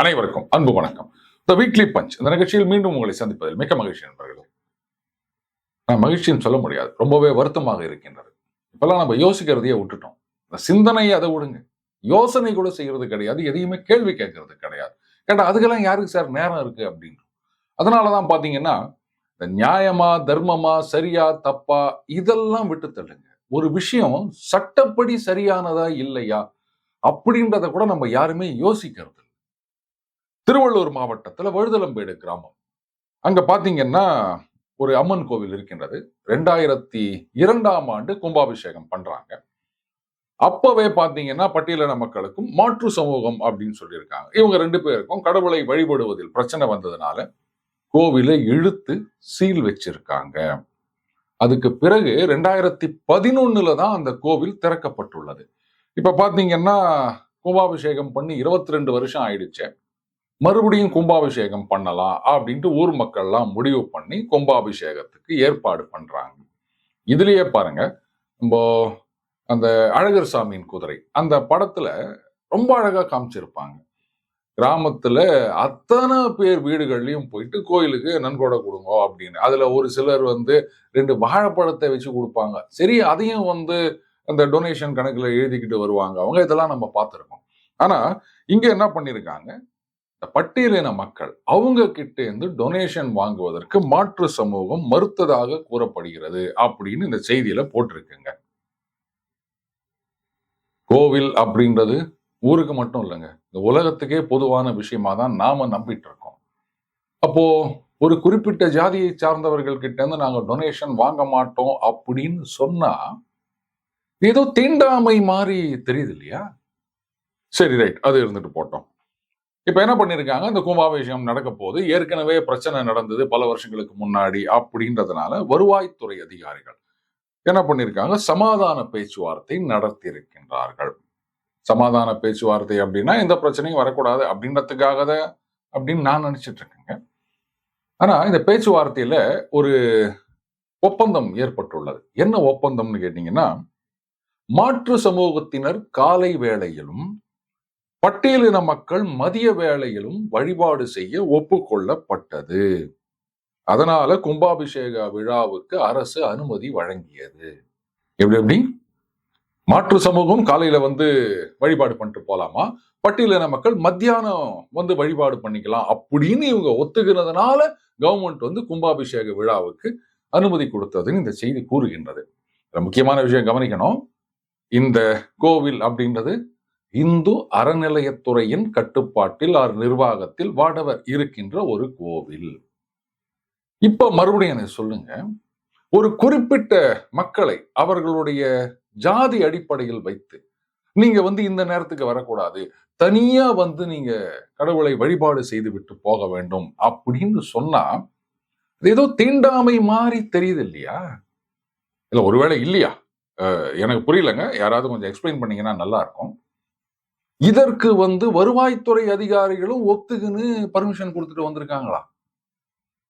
அனைவருக்கும் அன்பு வணக்கம். த வீக்லி பஞ்ச் இந்த நிகழ்ச்சியில் மீண்டும் உங்களை சந்திப்பதில் மிக்க மகிழ்ச்சி நண்பர்களே. நான் மகிழ்ச்சின்னு சொல்ல முடியாது. ரொம்பவே வருத்தமாக இருக்கின்றது. இப்பெல்லாம் நம்ம யோசிக்கிறதையே விட்டுட்டோம். இந்த சிந்தனையை அதை விடுங்க. யோசனை கூட செய்யறது கிடையாது. எதையுமே கேள்வி கேட்கறது கிடையாது. கேட்டால் அதுக்கெல்லாம் யாருக்கு சார் நேரம் இருக்கு அப்படின்னு அதனாலதான் பாத்தீங்கன்னா இந்த நியாயமா தர்மமா சரியா தப்பா இதெல்லாம் விட்டு தள்ளுங்க. ஒரு விஷயம் சட்டப்படி சரியானதா இல்லையா? அப்படின்றத கூட நம்ம யாருமே யோசிக்கிறது திருவள்ளூர் மாவட்டத்துல வழுதலம்பேடு கிராமம். அங்க பாத்தீங்கன்னா ஒரு அம்மன் கோவில் இருக்கின்றது. ரெண்டாயிரத்தி இரண்டாம் ஆண்டு கும்பாபிஷேகம் பண்றாங்க. அப்பவே பாத்தீங்கன்னா பட்டியலின மக்களுக்கும் மாற்று சமூகம் அப்படின்னு சொல்லியிருக்காங்க. இவங்க ரெண்டு பேருக்கும் கடவுளை வழிபடுவதில் பிரச்சனை வந்ததுனால கோவிலை இழுத்து சீல் வச்சிருக்காங்க. அதுக்கு பிறகு ரெண்டாயிரத்தி பதினொன்னுல தான் அந்த கோவில் திறக்கப்பட்டுள்ளது. இப்ப பாத்தீங்கன்னா கும்பாபிஷேகம் பண்ணி இருபத்தி ரெண்டு வருஷம் ஆயிடுச்சு. மறுபடியும் கும்பாபிஷேகம் பண்ணலாம் அப்படின்ட்டு ஊர் மக்கள்லாம் முடிவு பண்ணி கும்பாபிஷேகத்துக்கு ஏற்பாடு பண்றாங்க. இதுலயே பாருங்க நம்ம அந்த அழகர் சாமியின் குதிரை அந்த படத்துல ரொம்ப அழகா காமிச்சிருப்பாங்க. கிராமத்துல அத்தனை பேர் வீடுகள்லயும் போயிட்டு கோயிலுக்கு நன்கொடை கொடுங்க அப்படின்னு. அதுல ஒரு சிலர் வந்து ரெண்டு வாழைப்பழத்தை வச்சு கொடுப்பாங்க. சரி அதையும் வந்து அந்த டொனேஷன் கணக்குல எழுதிக்கிட்டு வருவாங்க. அவங்க இதெல்லாம் நம்ம பார்த்துருக்கோம். ஆனா இங்க என்ன பண்ணிருக்காங்க? இந்த பட்டியலின மக்கள் அவங்க கிட்டே இருந்து டொனேஷன் வாங்குவதற்கு மாற்று சமூகம் மறுத்ததாக கூறப்படுகிறது அப்படின்னு இந்த செய்தியில போட்டிருக்குங்க. கோவில் அப்படின்றது ஊருக்கு மட்டும் இல்லைங்க. இந்த உலகத்துக்கே பொதுவான விஷயமா தான் நாம நம்பிட்டு இருக்கோம் அப்போ ஒரு குறிப்பிட்ட ஜாதியை சார்ந்தவர்கள் கிட்ட இருந்து நாங்க டொனேஷன் வாங்க மாட்டோம் அப்படின்னு சொன்னா ஏதோ தீண்டாமை மாதிரி தெரியுது இல்லையா? சரி ரைட் அது இருந்துட்டு போட்டோம். இப்ப என்ன பண்ணிருக்காங்க? இந்த கும்பாபிஷேகம் நடக்க போது ஏற்கனவே பிரச்சனை நடந்தது பல வருஷங்களுக்கு முன்னாடி அப்படின்றதுனால வருவாய்த்துறை அதிகாரிகள் என்ன பண்ணிருக்காங்க? சமாதான பேச்சுவார்த்தை நடத்தி இருக்கின்றார்கள் சமாதான பேச்சுவார்த்தை அப்படின்னா எந்த பிரச்சனையும் வரக்கூடாது அப்படின்றதுக்காக அப்படின்னு நான் நினைச்சிட்டு இருக்கேங்க. ஆனா இந்த பேச்சுவார்த்தையில ஒரு ஒப்பந்தம் ஏற்பட்டுள்ளது. என்ன ஒப்பந்தம்னு கேட்டீங்கன்னா மாற்று சமூகத்தினர் காலை வேளையிலும் பட்டியலின மக்கள் மதிய வேளையிலும் வழிபாடு செய்ய ஒப்புக்கொள்ளப்பட்டது. அதனால கும்பாபிஷேக விழாவுக்கு அரசு அனுமதி வழங்கியது. எப்படி எப்படி? மாற்று சமூகம் காலையில வந்து வழிபாடு பண்ணிட்டு போலாமா? பட்டியலின மக்கள்? மத்தியானம் வந்து வழிபாடு பண்ணிக்கலாம் அப்படின்னு இவங்க ஒத்துக்கிறதுனால கவர்மெண்ட் வந்து கும்பாபிஷேக விழாவுக்கு அனுமதி கொடுத்ததுன்னு இந்த செய்தி கூறுகின்றது. முக்கியமான விஷயம் கவனிக்கணும். இந்த கோவில் அப்படின்றது இந்து அறநிலையத்துறையின் கட்டுப்பாட்டில் ஆர் நிர்வாகத்தில் வாடவர் இருக்கின்ற ஒரு கோவில். இப்ப மறுபடியும் எனக்கு சொல்லுங்க. ஒரு குறிப்பிட்ட மக்களை அவர்களுடைய ஜாதி அடிப்படையில் வைத்து. நீங்க வந்து இந்த நேரத்துக்கு வரக்கூடாது. தனியா வந்து நீங்க கடவுளை வழிபாடு செய்து விட்டு போக வேண்டும் அப்படின்னு சொன்னா ஏதோ தீண்டாமை மாதிரி தெரியுது இல்லையா? இல்ல ஒருவேளை இல்லையா? எனக்கு புரியலங்க. யாராவது கொஞ்சம் எக்ஸ்பிளைன் பண்ணீங்கன்னா நல்லா இருக்கும் இதற்கு வந்து வருவாய்த்துறை அதிகாரிகளும் ஒத்துக்குன்னு பர்மிஷன் கொடுத்துட்டு வந்திருக்காங்களா?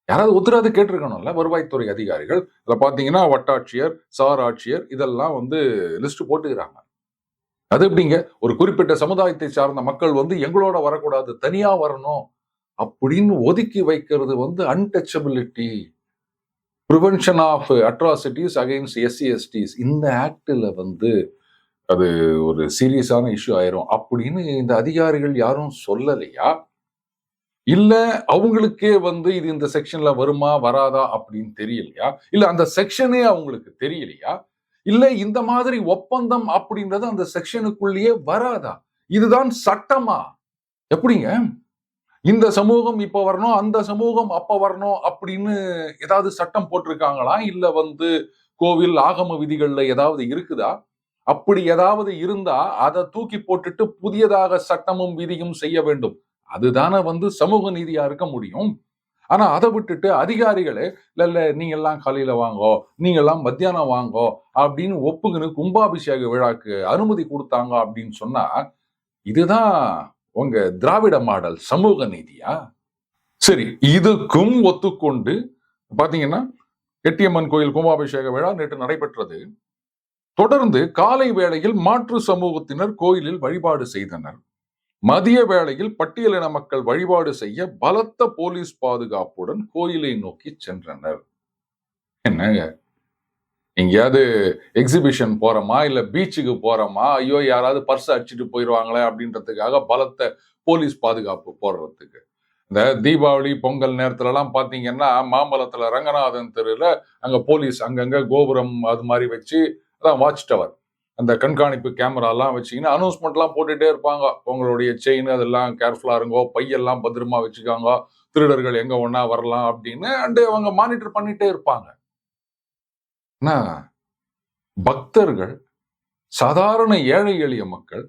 யாராவது ஒத்துறாது கேட்டிருக்கணும்ல? வருவாய்த்துறை அதிகாரிகள். இதில் பாத்தீங்கன்னா வட்டாட்சியர் சார் ஆட்சியர் இதெல்லாம் வந்து லிஸ்ட் போட்டுக்கிறாங்க. அது எப்படிங்க? ஒரு குறிப்பிட்ட சமுதாயத்தை சார்ந்த மக்கள் வந்து எங்களோட வரக்கூடாது தனியா வரணும் அப்படின்னு ஒதுக்கி வைக்கிறது வந்து untouchability prevention of atrocities against SC STs இந்த ஆக்டில் வந்து அது ஒரு சீரியஸான இஷ்யூ ஆயிரும் அப்படின்னு இந்த அதிகாரிகள் யாரும் சொல்லலையா? இல்ல அவங்களுக்கே வந்து இது இந்த செக்ஷன்ல வருமா வராதா அப்படின்னு தெரியலையா? இல்ல அந்த செக்ஷனே அவங்களுக்கு தெரியலையா? இல்ல இந்த மாதிரி ஒப்பந்தம் அப்படின்றது அந்த செக்ஷனுக்குள்ளேயே வராதா? இதுதான் சட்டமா? எப்படிங்க? இந்த சமூகம் இப்ப வரணும் அந்த சமூகம் அப்ப வரணும் அப்படின்னு ஏதாவது சட்டம் போட்டிருக்காங்களா? இல்ல வந்து கோவில் ஆகம விதிகள்ல ஏதாவது இருக்குதா? அப்படி ஏதாவது இருந்தா அதை தூக்கி போட்டுட்டு புதியதாக சட்டமும் விதியும் செய்ய வேண்டும். அதுதானே வந்து சமூக நீதியா இருக்க முடியும். ஆனா அதை விட்டுட்டு அதிகாரிகளே இல்ல இல்ல நீங்க எல்லாம் காலையில வாங்கோ நீங்க எல்லாம் மத்தியானம் வாங்கோ அப்படின்னு ஒப்புக்குன்னு கும்பாபிஷேக விழாக்கு அனுமதி கொடுத்தாங்க அப்படின்னு சொன்னா இதுதான் உங்க திராவிட மாடல் சமூக நீதியா? சரி இதுக்கும் ஒத்துக்கொண்டு பாத்தீங்கன்னா எட்டியம்மன் கோயில் கும்பாபிஷேக விழா நேற்று நடைபெற்றது. தொடர்ந்து காலை வேளையில் மாற்று சமூகத்தினர் கோயிலில் வழிபாடு செய்தனர். மதிய வேளையில் பட்டியலின மக்கள் வழிபாடு செய்ய பலத்த போலீஸ் பாதுகாப்புடன் கோயிலை நோக்கி சென்றனர். என்னங்க? எங்கேயாவது எக்ஸிபிஷன் போறோமா? இல்ல பீச்சுக்கு போறோமா? ஐயோ யாராவது பர்ஸ் அடிச்சுட்டு போயிடுவாங்களே அப்படின்றதுக்காக பலத்த போலீஸ் பாதுகாப்பு போடுறதுக்கு. இந்த தீபாவளி பொங்கல் நேரத்துல எல்லாம் பாத்தீங்கன்னா மாம்பழத்துல ரங்கநாதன் தெருல அங்க போலீஸ் அங்கங்க கோபுரம் அது மாதிரி வச்சு அதான் வாட்ச் டவர் அந்த கண்காணிப்பு கேமராலாம் வச்சிங்கன்னா அனௌன்ஸ்மெண்ட்லாம் போட்டுகிட்டே இருப்பாங்க. உங்களுடைய செயின் அதெல்லாம் கேர்ஃபுல்லா இருங்கோ பையெல்லாம் பத்திரமா வச்சுக்காங்க திருடர்கள் எங்க ஒன்றா வரலாம் அப்படின்னு அண்டு அவங்க மானிட்டர் பண்ணிட்டே இருப்பாங்க. ஆனால் பக்தர்கள் சாதாரண ஏழை எளிய மக்கள்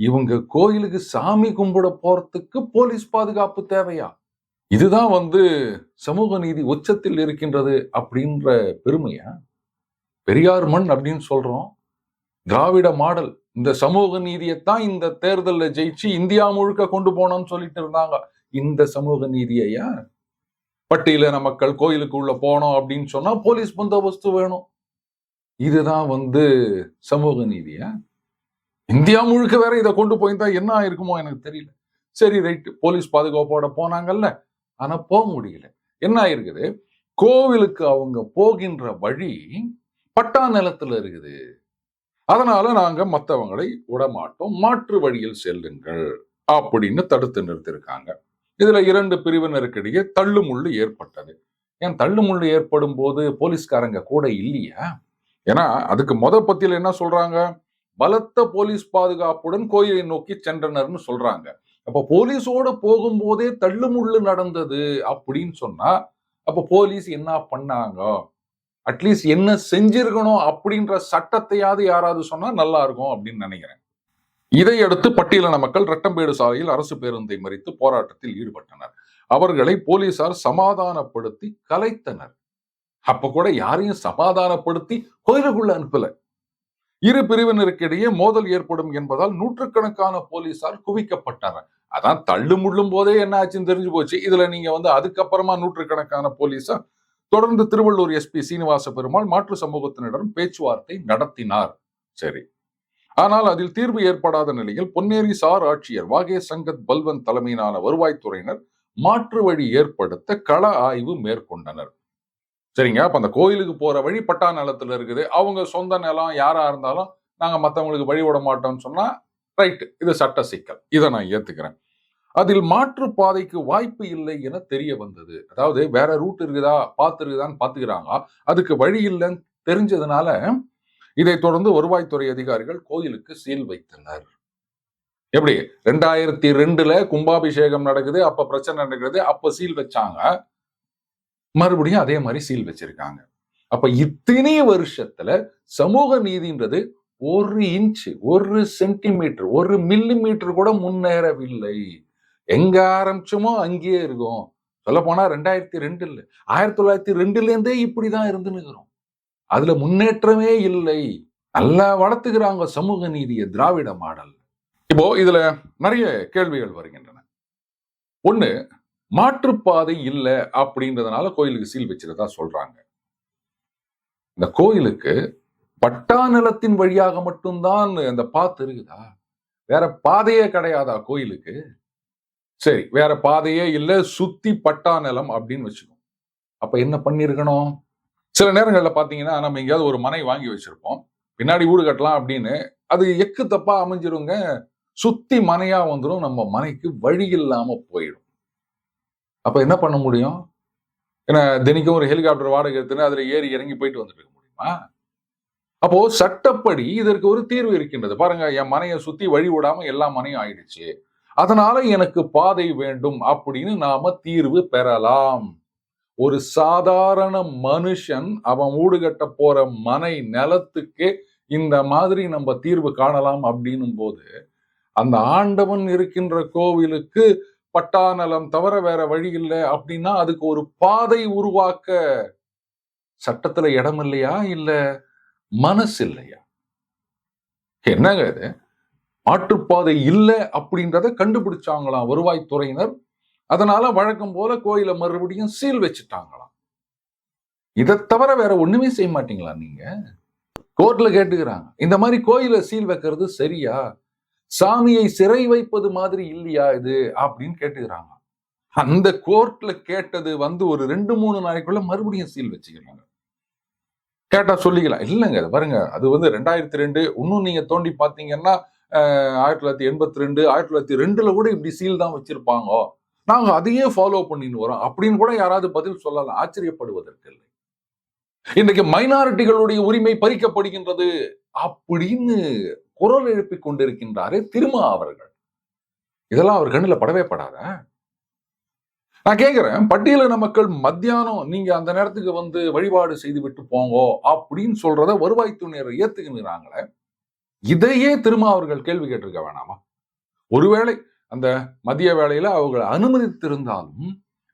இவங்க கோயிலுக்கு சாமி கும்பிட போறதுக்கு போலீஸ் பாதுகாப்பு தேவையா? இதுதான் வந்து சமூக நீதி உச்சத்தில் இருக்கின்றது அப்படின்ற பெருமையா? பெரியார் மண் அப்படின்னு சொல்றோம். திராவிட மாடல் இந்த சமூக நீதியைத்தான் இந்த தேர்தலில் ஜெயிச்சு இந்தியா முழுக்க கொண்டு போனோம்னு சொல்லிட்டு இருந்தாங்க. இந்த சமூக நீதியையா பட்டியலின மக்கள் கோயிலுக்கு உள்ள போனோம் அப்படின்னு சொன்னா போலீஸ் பந்தோபஸ்து வேணும். இதுதான் வந்து சமூக நீதியா? இந்தியா முழுக்க வேற இதை கொண்டு போயிருந்தா என்ன ஆயிருக்குமோ எனக்கு தெரியல. சரி ரைட் போலீஸ் பாதுகாப்போட போனாங்கல்ல. ஆனா போக முடியல. என்ன ஆயிருக்குது? கோவிலுக்கு அவங்க போகின்ற வழி பட்டா நிலத்துல இருக்குது. அதனால நாங்க மற்றவங்களை விடமாட்டோம். மாற்று வழியில் செல்லுங்கள் அப்படின்னு தடுத்து நிறுத்திருக்காங்க இதுல இரண்டு பிரிவினருக்கிடையே தள்ளுமுள்ளு ஏற்பட்டது. ஏன் தள்ளுமுள்ளு ஏற்படும் போது போலீஸ்காரங்க கூட இல்லையா? ஏன்னா அதுக்கு முத பத்தியில என்ன சொல்றாங்க? பலத்த போலீஸ் பாதுகாப்புடன் கோயிலை நோக்கி சென்றனர்னு சொல்றாங்க. அப்ப போலீஸோட போகும்போதே தள்ளுமுள்ளு நடந்தது அப்படின்னு சொன்னா அப்ப போலீஸ் என்ன பண்ணாங்க? அட்லீஸ்ட் என்ன செஞ்சிருக்கணும் அப்படின்ற சட்டத்தையாவது யாராவது சொன்னா நல்லா இருக்கும் அப்படின்னு நினைக்கிறேன். இதையடுத்து பட்டியலின மக்கள் ரட்டம்பேடு சாலையில் அரசு பேருந்தை மறித்து போராட்டத்தில் ஈடுபட்டனர். அவர்களை போலீசார் சமாதானப்படுத்தி கலைத்தனர். அப்ப கூட யாரையும் சமாதானப்படுத்தி கோயிலுக்குள்ள அனுப்பல. இரு பிரிவினருக்கிடையே மோதல் ஏற்படும் என்பதால் நூற்றுக்கணக்கான போலீசார் குவிக்கப்பட்டனர். அதான் தள்ளு முள்ளும் போதே என்ன ஆச்சுன்னு தெரிஞ்சு போச்சு. இதுல நீங்க வந்து அதுக்கப்புறமா நூற்றுக்கணக்கான போலீஸா தொடர்ந்து திருவள்ளூர் எஸ்பி சீனிவாச பெருமாள் மாற்று சமூகத்தினரிடம் பேச்சுவார்த்தை நடத்தினார். சரி. ஆனால் அதில் தீர்வு ஏற்படாத நிலையில் பொன்னேரி சார் ஆட்சியர் வாகே சங்கத் பல்வன் தலைமையிலான வருவாய்த்துறையினர் மாற்று வழி ஏற்படுத்த கள ஆய்வு மேற்கொண்டனர். சரிங்க. அப்ப அந்த கோயிலுக்கு போற வழி பட்டா நிலத்துல இருக்குது. அவங்க சொந்த நிலம் யாரா இருந்தாலும் நாங்க மத்தவங்களுக்கு வழி விட மாட்டோம்னு சொன்னா ரைட் இது சட்ட சிக்கல். இதை நான் ஏத்துக்கிறேன். அதில் மாற்று பாதைக்கு வாய்ப்பு இல்லை என தெரிய வந்தது. அதாவது வேற ரூட் இருக்குதா பார்த்து இருக்குதான்னு அதுக்கு வழி இல்லைன்னு தெரிஞ்சதுனால இதை தொடர்ந்து வருவாய்த்துறை அதிகாரிகள் கோயிலுக்கு சீல் வைத்தனர். எப்படி? ரெண்டாயிரத்தி ரெண்டுல கும்பாபிஷேகம் நடக்குது அப்ப பிரச்சனை நடக்குது அப்ப சீல் வச்சாங்க. மறுபடியும் அதே மாதிரி சீல் வச்சிருக்காங்க. அப்ப இத்தனை வருஷத்துல சமூக நீதின்றது ஒரு இன்ச் ஒரு சென்டிமீட்டர் ஒரு மில்லி மீட்டர் கூட முன்னேறவில்லை. எங்க ஆரம்பிச்சோமோ அங்கேயே இருக்கும். சொல்ல போனா ரெண்டாயிரத்தி ரெண்டு இல்ல ஆயிரத்தி தொள்ளாயிரத்தி ரெண்டுல இருந்தே இப்படிதான் இருந்துன்னு அதுல முன்னேற்றமே இல்லை. நல்லா வளர்த்துக்கிறாங்க சமூக நீதியை திராவிட மாடல். இப்போ இதுல நிறைய கேள்விகள் வருகின்றன. ஒண்ணு மாற்றுப்பாதை இல்லை அப்படின்றதுனால கோயிலுக்கு சீல் வச்சிருந்தா சொல்றாங்க. இந்த கோயிலுக்கு பட்டா நிலத்தின் வழியாக மட்டும்தான் அந்த பாத்து இருக்குதா? வேற பாதையே கிடையாதா கோயிலுக்கு? சரி வேற பாதையே இல்லை சுத்தி பட்டா நிலம் அப்படின்னு வச்சுக்கோம் அப்ப என்ன பண்ணிருக்கணும் சில நேரங்களில் பார்த்தீங்கன்னா நம்ம எங்கேயாவது ஒரு மனை வாங்கி வச்சிருப்போம். பின்னாடி வீடு கட்டலாம் அப்படின்னு. அது எக்கு தப்பா அமைஞ்சிருங்க. சுத்தி மனையா வந்துடும் நம்ம மனைக்கு வழி இல்லாம போயிடும். அப்ப என்ன பண்ண முடியும்? ஏன்னா தினிக்கும் ஒரு ஹெலிகாப்டர் வாடகை எடுத்துன்னு அதுல ஏறி இறங்கி போயிட்டு வந்துட்டு இருக்க முடியுமா? அப்போ சட்டப்படி இதற்கு ஒரு தீர்வு இருக்கின்றது. பாருங்க என் மனையை சுத்தி வழி விடாம எல்லா மனையும் ஆயிடுச்சு. அதனால எனக்கு பாதை வேண்டும் அப்படின்னு நாம தீர்வு பெறலாம். ஒரு சாதாரண மனுஷன் அவன் ஊடுகட்ட கட்ட போற மனை நிலத்துக்கே இந்த மாதிரி நம்ம தீர்வு காணலாம் அப்படின்னும் போது அந்த ஆண்டவன் இருக்கின்ற கோவிலுக்கு பட்டா நலம் தவிர வேற வழி இல்லை அப்படின்னா அதுக்கு ஒரு பாதை உருவாக்க சட்டத்துல இடம் இல்லையா இல்ல மனசு இல்லையா என்னங்க இது? மாற்றுப்பாதை இல்லை அப்படின்றத கண்டுபிடிச்சாங்களாம் வருவாய்த்துறையினர். அதனால வழக்கம் போல கோயிலை மறுபடியும் சீல் வச்சுட்டாங்களாம். இதை தவிர வேற ஒண்ணுமே செய்ய மாட்டீங்களா நீங்க? கோர்ட்ல கேட்டுக்கிறாங்க இந்த மாதிரி கோயில சீல் வைக்கிறது சரியா? சாமியை சிறை வைப்பது மாதிரி இல்லையா இது? அப்படின்னு கேட்டுக்கிறாங்க அந்த கோர்ட்ல கேட்டது வந்து ஒரு ரெண்டு மூணு நாளைக்குள்ள மறுபடியும் சீல் வச்சுக்கிறாங்க. கேட்டா சொல்லிக்கலாம். இல்லைங்க பாருங்க அது வந்து ரெண்டாயிரத்தி ரெண்டு இன்னும் நீங்க தோண்டி பார்த்தீங்கன்னா ஆயிரத்தி தொள்ளாயிரத்தி எண்பத்தி ரெண்டு ஆயிரத்தி தொள்ளாயிரத்தி ரெண்டுல கூட இப்படி சீல் தான் வச்சுருப்பாங்க? நாங்க அதையே ஃபாலோ பண்ணின்னு வரோம். அப்படின்னு கூட யாராவது பதில் சொல்லலாம். ஆச்சரியப்படுவதற்கு இல்லை. இன்னைக்கு மைனாரிட்டிகளுடைய உரிமை பறிக்கப்படுகின்றது அப்படின்னு குரல் எழுப்பி கொண்டிருக்கின்றாரே திருமா அவர்கள். இதெல்லாம் அவர் கண்ணுல படவே படாதா? நான் கேட்குறேன் பட்டியலின மக்கள் மத்தியானம் நீங்க அந்த நேரத்துக்கு வந்து வழிபாடு செய்து விட்டு போங்கோ அப்படின்னு சொல்றத வருவாய்த்துறையினர் ஏத்துக்கிறாங்களே இதையே திரும்ப அவர்கள் கேள்வி கேட்டிருக்க வேணாமா? ஒருவேளை அந்த மதிய வேளையில அவர்கள் அனுமதித்திருந்தாலும்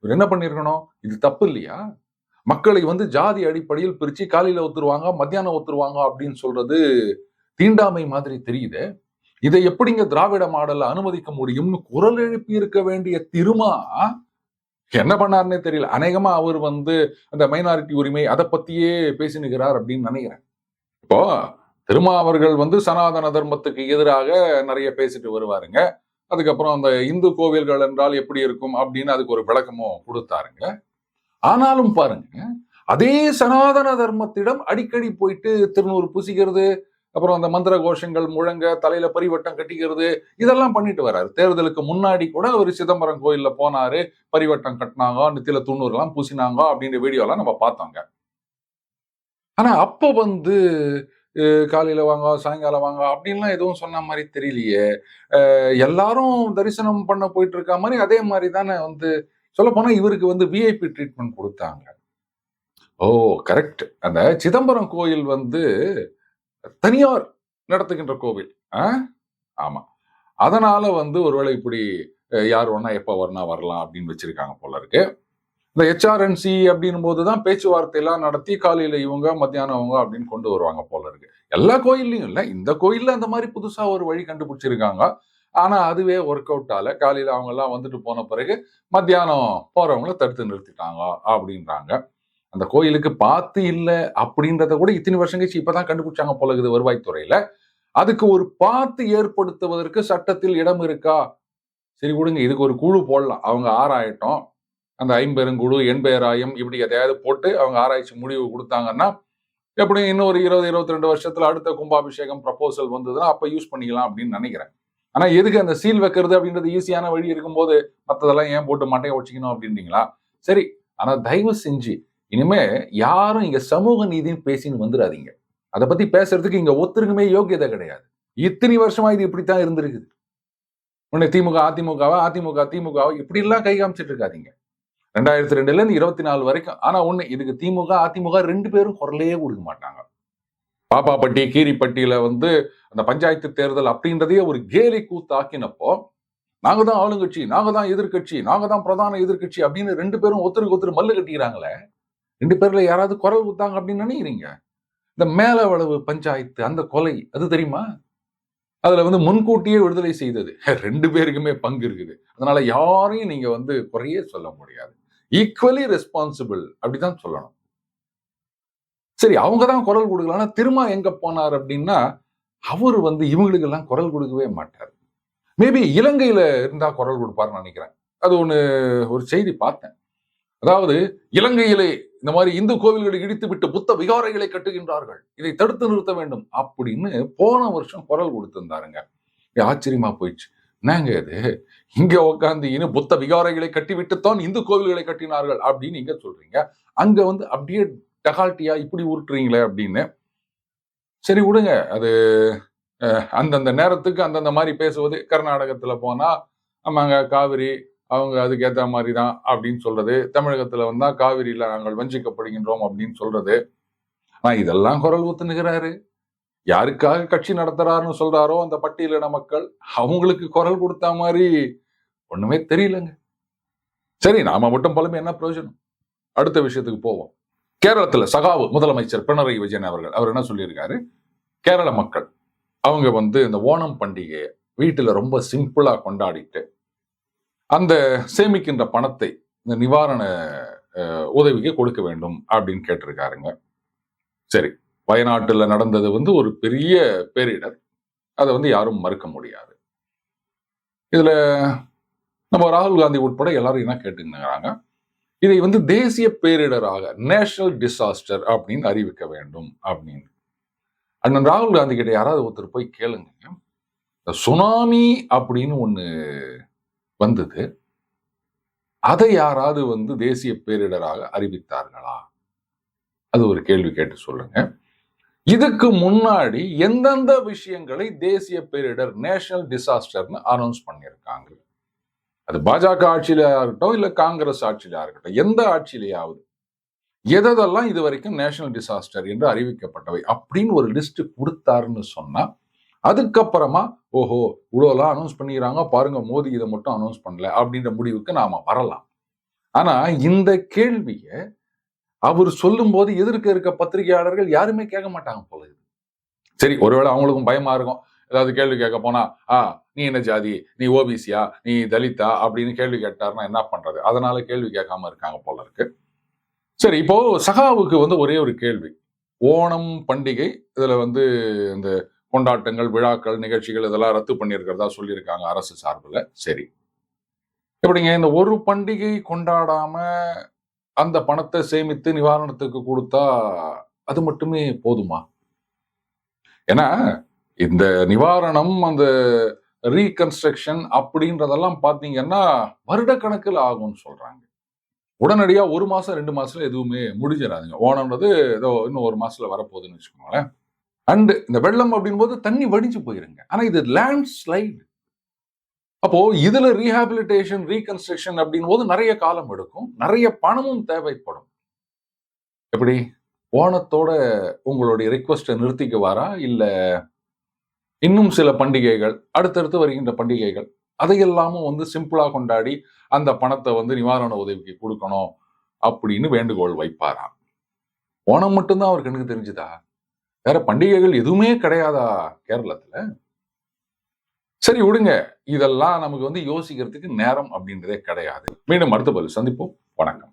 இவர் என்ன பண்ணிருக்கணும் இது தப்பு இல்லையா? மக்களை வந்து ஜாதி அடிப்படையில் பிரிச்சு காலையில ஒத்துருவாங்க மத்தியானம் ஒத்துருவாங்க அப்படின்னு சொல்றது தீண்டாமை மாதிரி தெரியுது. இதை எப்படிங்க திராவிட மாடல்ல அனுமதிக்க முடியும்னு குரல் எழுப்பி இருக்க வேண்டிய திருமா என்ன பண்ணாருன்னே தெரியல. அநேகமா அவர் வந்து அந்த மைனாரிட்டி உரிமை அதை பத்தியே பேசினுகிறார் அப்படின்னு நினைக்கிறேன். இப்போ திருமா அவர்கள் வந்து சனாதன தர்மத்துக்கு எதிராக நிறைய பேசிட்டு வருவாருங்க. அதுக்கப்புறம் அந்த இந்து கோவில்கள் என்றால் எப்படி இருக்கும் அப்படின்னு அதுக்கு ஒரு விளக்கமும் கொடுத்தாருங்க. ஆனாலும் பாருங்க அதே சனாதன தர்மத்திடம் அடிக்கடி போயிட்டு திருநூறு பூசிக்கிறது அப்புறம் அந்த மந்திர கோஷங்கள் முழங்க தலையில பரிவட்டம் கட்டிக்கிறது இதெல்லாம் பண்ணிட்டு வர்றாரு தேர்தலுக்கு முன்னாடி கூட அவர் சிதம்பரம் கோயில்ல போனாரு பரிவட்டம் கட்டினாங்க நெத்தில துண்ணூறு எல்லாம் பூசினாங்க அப்படின்ற வீடியோ எல்லாம் நம்ம பார்த்தோங்க. ஆனா அப்ப வந்து காலையில் வாங்க சாயங்காலம் வாங்க அப்படின்லாம் எதுவும் சொன்ன மாதிரி தெரியலையே. எல்லாரும் தரிசனம் பண்ண போயிட்டு இருக்க மாதிரி அதே மாதிரி தானே வந்து சொல்லப்போனால் இவருக்கு வந்து விஐபி ட்ரீட்மெண்ட் கொடுத்தாங்க. ஓ கரெக்ட் அந்த சிதம்பரம் கோயில் வந்து தனியார் நடத்துகின்ற கோவில். ஆ? ஆமாம் அதனால் வந்து ஒருவேளை இப்படி யார் வேணா எப்போ வரனா வரலாம் அப்படின்னு வச்சுருக்காங்க போல இருக்குது இந்த ஹெச்ஆர்என்சி அப்படின்னும் போதுதான் பேச்சுவார்த்தை எல்லாம் நடத்தி காலையில் இவங்க மத்தியானம் அவங்க அப்படின்னு கொண்டு வருவாங்க போல இருக்கு. எல்லா கோயில்லையும் இல்லை. இந்த கோயில்ல அந்த மாதிரி புதுசாக ஒரு வழி கண்டுபிடிச்சிருக்காங்க. ஆனால் அதுவே ஒர்க் அவுட் ஆகல அவங்கெல்லாம் வந்துட்டு போன பிறகு மத்தியானம் போகிறவங்கள தடுத்து நிறுத்திட்டாங்க அப்படின்றாங்க. அந்த கோயிலுக்கு பார்த்து இல்லை அப்படின்றத கூட இத்தனை வருஷம் கழிச்சு இப்பதான் கண்டுபிடிச்சாங்க போல இருக்குது வருவாய்த்துறையில. அதுக்கு ஒரு பார்த்து ஏற்படுத்துவதற்கு சட்டத்தில் இடம் இருக்கா? சரி கொடுங்க இதுக்கு ஒரு குழு போடலாம். அவங்க ஆறாயிட்டோம் அந்த ஐம்பெருங்குழு எண்பெயராயம் இப்படி எதையாவது போட்டு அவங்க ஆராய்ச்சி முடிவு கொடுத்தாங்கன்னா எப்படி இன்னும் ஒரு இருபது இருபத்தி ரெண்டு வருஷத்துல அடுத்த கும்பாபிஷேகம் ப்ரப்போசல் வந்ததுன்னா அப்ப யூஸ் பண்ணிக்கலாம் அப்படின்னு நினைக்கிறேன். ஆனா எதுக்கு அந்த சீல் வைக்கிறது அப்படின்றது ஈஸியான வழி இருக்கும்போது மத்ததெல்லாம் ஏன் போட்டு மட்டையை வச்சுக்கணும் அப்படின்றீங்களா? சரி ஆனா தயவு செஞ்சு இனிமே யாரும் இங்க சமூக நீதின்னு பேசின்னு வந்துடாதீங்க அதை பத்தி பேசுறதுக்கு இங்க ஒத்துருக்குமே யோக்கியதை கிடையாது. இத்தனை வருஷமா இது இப்படித்தான் இருந்திருக்குது. உன்னை திமுக அதிமுகவா அதிமுக திமுகவா இப்படி எல்லாம் கை காமிச்சிட்டு இருக்காதீங்க. ரெண்டாயிரத்தி ரெண்டுல இருந்து இருபத்தி நாலு வரைக்கும். ஆனா ஒண்ணு இதுக்கு திமுக அதிமுக ரெண்டு பேரும் குரலையே கொடுக்க மாட்டாங்க. பாப்பாப்பட்டி கீரிப்பட்டியில வந்து அந்த பஞ்சாயத்து தேர்தல் அப்படின்றதையே ஒரு கேலி கூத்து ஆக்கினப்போ நாங்க தான் ஆளுங்கட்சி நாங்க தான் எதிர்க்கட்சி நாங்க தான் பிரதான எதிர்க்கட்சி அப்படின்னு ரெண்டு பேரும் ஒருத்தருக்கு ஒருத்தர் மல்லு கட்டிக்கிறாங்களே ரெண்டு பேர்ல யாராவது குரல் கொடுத்தாங்க அப்படின்னு நினைக்கிறீங்க? இந்த மேலவளவு பஞ்சாயத்து அந்த கொலை அது தெரியுமா? அதுல வந்து முன்கூட்டியே விடுதலை செய்தது. ரெண்டு பேருக்குமே பங்கு இருக்குது. அதனால யாரையும் நீங்க வந்து குறையே சொல்ல முடியாது. ஈக்குவலி ரெஸ்பான்சிபிள் அப்படிதான் சொல்லணும். சரி அவங்க தான் குரல் கொடுக்கலாம் திரும்ப எங்க போனார் அப்படின்னா அவர் வந்து இவங்களுக்கு எல்லாம் குரல் கொடுக்கவே மாட்டார். மேபி இலங்கையில இருந்தா குரல் கொடுப்பாருன்னு நினைக்கிறேன். அது ஒண்ணு ஒரு செய்தி பார்த்தேன். அதாவது இலங்கையிலே இந்த மாதிரி இந்து கோவில்களை இடித்து விட்டு புத்த விகாரைகளை கட்டுகின்றார்கள். இதை தடுத்து நிறுத்த வேண்டும் அப்படின்னு போன வருஷம் குரல் கொடுத்திருந்தாருங்க. ஆச்சரியமா போயிடுச்சு. என்னங்க இது? இங்க உட்காந்து இன்னும் புத்த விகாரைகளை கட்டிவிட்டுத்தான் இந்து கோவில்களை கட்டினார்கள் அப்படின்னு இங்க சொல்றீங்க. அங்க வந்து அப்படியே டகால்ட்டியா இப்படி உருட்டுறீங்களே அப்படின்னு. சரி விடுங்க. அது அந்தந்த நேரத்துக்கு அந்தந்த மாதிரி பேசுவது. கர்நாடகத்துல போனா ஆமாங்க காவிரி அவங்க அதுக்கு மாதிரி தான் அப்படின்னு சொல்றது. தமிழகத்துல வந்தா காவிரியில நாங்கள் வஞ்சிக்கப்படுகின்றோம் அப்படின்னு சொல்றது. ஆனா இதெல்லாம் குரல் ஊத்துனுகிறாரு. யாருக்காக கட்சி நடத்துறாருன்னு சொல்றாரோ அந்த பட்டியலின மக்கள் அவங்களுக்கு குரல் கொடுத்த மாதிரி ஒண்ணுமே தெரியலங்க. சரி நாம மட்டும் பழமை என்ன பிரயோஜனம்? அடுத்த விஷயத்துக்கு போவோம். கேரளத்துல சகாவு முதலமைச்சர் பினராயி விஜயன் அவர்கள் அவர் என்ன சொல்லியிருக்காரு? கேரள மக்கள் அவங்க வந்து இந்த ஓணம் பண்டிகையை வீட்டுல ரொம்ப சிம்பிளா கொண்டாடிட்டு அந்த சேமிக்கின்ற பணத்தை இந்த நிவாரண உதவிக்கு கொடுக்க வேண்டும் அப்படின்னு கேட்டிருக்காருங்க. சரி. வயநாட்டுல நடந்தது வந்து ஒரு பெரிய பேரிடர். அதை வந்து யாரும் மறுக்க முடியாது. இதுல நம்ம ராகுல் காந்தி உட்பட எல்லாரும் என்ன கேட்டுங்கிறாங்க இதை வந்து தேசிய பேரிடராக நேஷனல் டிசாஸ்டர் அப்படின்னு அறிவிக்க வேண்டும் அப்படின்னு. அண்ணன் ராகுல் காந்தி கிட்ட யாராவது ஒருத்தர் போய் கேளுங்க. சுனாமி அப்படின்னு ஒன்று வந்தது. அதை யாராவது வந்து தேசிய பேரிடராக அறிவித்தார்களா? அது ஒரு கேள்வி கேட்டு சொல்லுங்க. இதுக்கு முன்னாடி எந்தெந்த விஷயங்களை தேசிய பேரிடர் நேஷனல் டிசாஸ்டர்னு அனௌன்ஸ் பண்ணியிருக்காங்க? அது பாஜக ஆட்சியிலா இருக்கட்டும் இல்லை காங்கிரஸ் ஆட்சியிலா இருக்கட்டும் எந்த ஆட்சியிலேயாவது. எதெல்லாம் இது வரைக்கும் நேஷனல் டிசாஸ்டர் என்று அறிவிக்கப்பட்டவை அப்படின்னு ஒரு லிஸ்ட் கொடுத்தாருன்னு சொன்னா அதுக்கப்புறமா ஓஹோ இவ்வளோலாம் அனௌன்ஸ் பண்ணிக்கிறாங்க பாருங்க மோடி இதை மட்டும் அனௌன்ஸ் பண்ணல அப்படின்ற முடிவுக்கு நாம வரலாம். ஆனா இந்த கேள்வியை அவர் சொல்லும்போது எதிர்க்க இருக்க பத்திரிகையாளர்கள் யாருமே கேட்க மாட்டாங்க போல இது. சரி ஒருவேளை அவங்களுக்கும் பயமா இருக்கும். ஏதாவது கேள்வி கேட்க போனா ஆ நீ என்ன ஜாதி? நீ ஓபிசியா? நீ தலிதா அப்படின்னு கேள்வி கேட்டாருன்னா என்ன பண்றது? அதனால கேள்வி கேட்காம இருக்காங்க போல இருக்கு. சரி இப்போ சகாவுக்கு வந்து ஒரே ஒரு கேள்வி. ஓணம் பண்டிகை இதுல வந்து இந்த கொண்டாட்டங்கள் விழாக்கள் நிகழ்ச்சிகள் இதெல்லாம் ரத்து பண்ணியிருக்கிறதா சொல்லியிருக்காங்க அரசு சார்பில். சரி. எப்படிங்க இந்த ஒரு பண்டிகை கொண்டாடாம அந்த பணத்தை சேமித்து நிவாரணத்துக்கு கொடுத்தா அது மட்டுமே போதுமா? ஏன்னா இந்த நிவாரணம் அந்த ரீகன்ஸ்ட்ரக்ஷன் அப்படின்றதெல்லாம் பார்த்தீங்கன்னா வருடக்கணக்கில் ஆகும்னு சொல்றாங்க. உடனடியா ஒரு மாசம் ரெண்டு மாசத்துல எதுவுமே முடிஞ்சிடாதுங்க. ஓணம்ன்றது ஏதோ இன்னும் ஒரு மாசத்துல வரப்போகுதுன்னு வச்சுக்கோங்களேன். அண்டு இந்த வெள்ளம் அப்படின் போது தண்ணி வடிஞ்சு போயிருங்க. ஆனா இது லேண்ட் ஸ்லைடு அப்போ இதுல ரீஹாபிலிட்டேஷன் ரீகன்ஸ்ட்ரக்ஷன் அப்படின் போது நிறைய காலம் எடுக்கும். நிறைய பணமும் தேவைப்படும். எப்படி? ஓணத்தோட உங்களுடைய ரிக்வஸ்ட்டை நிறுத்திக்குவாரா? இல்ல இன்னும் சில பண்டிகைகள் அடுத்தடுத்து வருகின்ற பண்டிகைகள் அதையெல்லாமும் வந்து சிம்பிளா கொண்டாடி அந்த பணத்தை வந்து நிவாரண உதவிக்கு கொடுக்கணும் அப்படின்னு வேண்டுகோள் வைப்பாராம். ஓணம் மட்டும்தான் அவர் கண்ணுக்கு தெரிஞ்சுதா? வேற பண்டிகைகள் எதுவுமே கிடையாதா கேரளத்துல? சரி விடுங்க. இதெல்லாம் நமக்கு வந்து யோசிக்கிறதுக்கு நேரம் அப்படின்றதே கிடையாது. மீண்டும் அடுத்த பதில் சந்திப்போம். வணக்கம்.